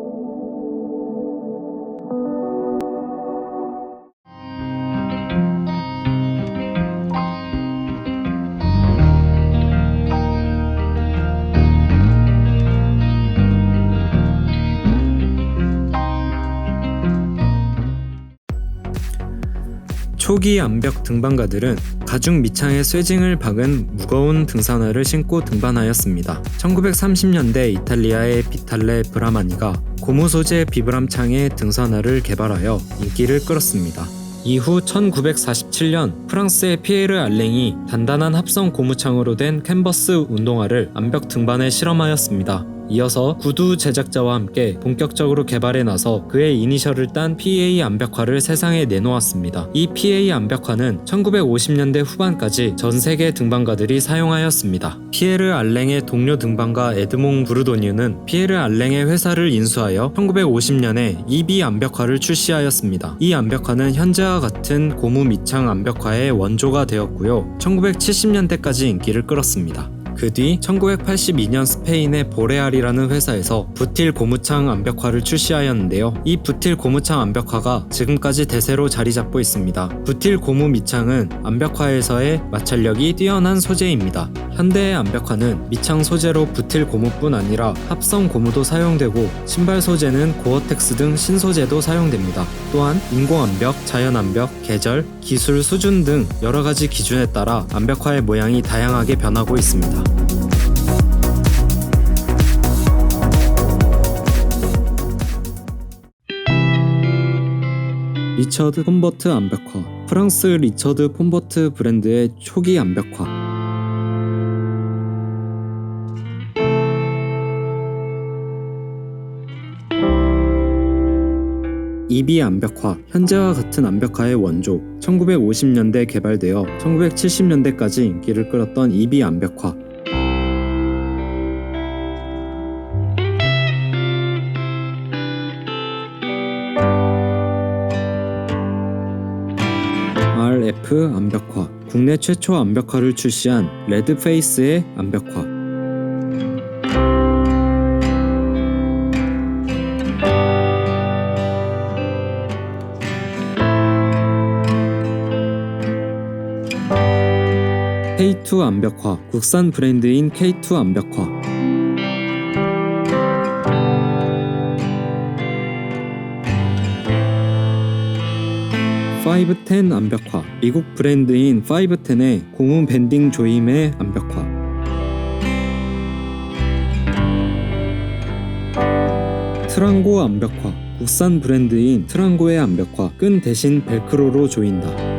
thank you 초기 암벽 등반가들은 가죽 밑창에 쇠징을 박은 무거운 등산화를 신고 등반하였습니다. 1930년대 이탈리아의 비탈레 브라마니가 고무 소재 비브람창의 등산화를 개발하여 인기를 끌었습니다. 이후 1947년 프랑스의 피에르 알랭이 단단한 합성 고무창으로 된 캔버스 운동화를 암벽 등반에 실험하였습니다. 이어서 구두 제작자와 함께 본격적으로 개발에 나서 그의 이니셜을 딴 PA 암벽화를 세상에 내놓았습니다. 이 PA 암벽화는 1950년대 후반까지 전 세계 등반가들이 사용하였습니다. 피에르 알랭의 동료 등반가 에드몽 브루도뉴는 피에르 알랭의 회사를 인수하여 1950년에 EB 암벽화를 출시하였습니다. 이 암벽화는 현재와 같은 고무 밑창 암벽화의 원조가 되었고요. 1970년대까지 인기를 끌었습니다. 그 뒤 1982년 스페인의 보레알이라는 회사에서 부틸 고무창 암벽화를 출시하였는데요. 이 부틸 고무창 암벽화가 지금까지 대세로 자리 잡고 있습니다. 부틸 고무 밑창은 암벽화에서의 마찰력이 뛰어난 소재입니다. 현대의 암벽화는 밑창 소재로 부틸 고무뿐 아니라 합성 고무도 사용되고 신발 소재는 고어텍스 등 신소재도 사용됩니다. 또한 인공 암벽, 자연 암벽, 계절, 기술 수준 등 여러 가지 기준에 따라 암벽화의 모양이 다양하게 변하고 있습니다. 리처드 폼버트 암벽화. 프랑스 리처드 폼버트 브랜드의 초기 암벽화. 이비 암벽화, 현재와 같은 암벽화의 원조, 1950년대 개발되어 1970년대까지 인기를 끌었던 이비 암벽화. RF 암벽화, 국내 최초 암벽화를 출시한 레드페이스의 암벽화. K2 암벽화, 국산 브랜드인 K2 암벽화. 파이브10 암벽화, 미국 브랜드인 510의 고무 밴딩 조임의 암벽화. 트랑고 암벽화, 국산 브랜드인 트랑고의 암벽화, 끈 대신 벨크로로 조인다.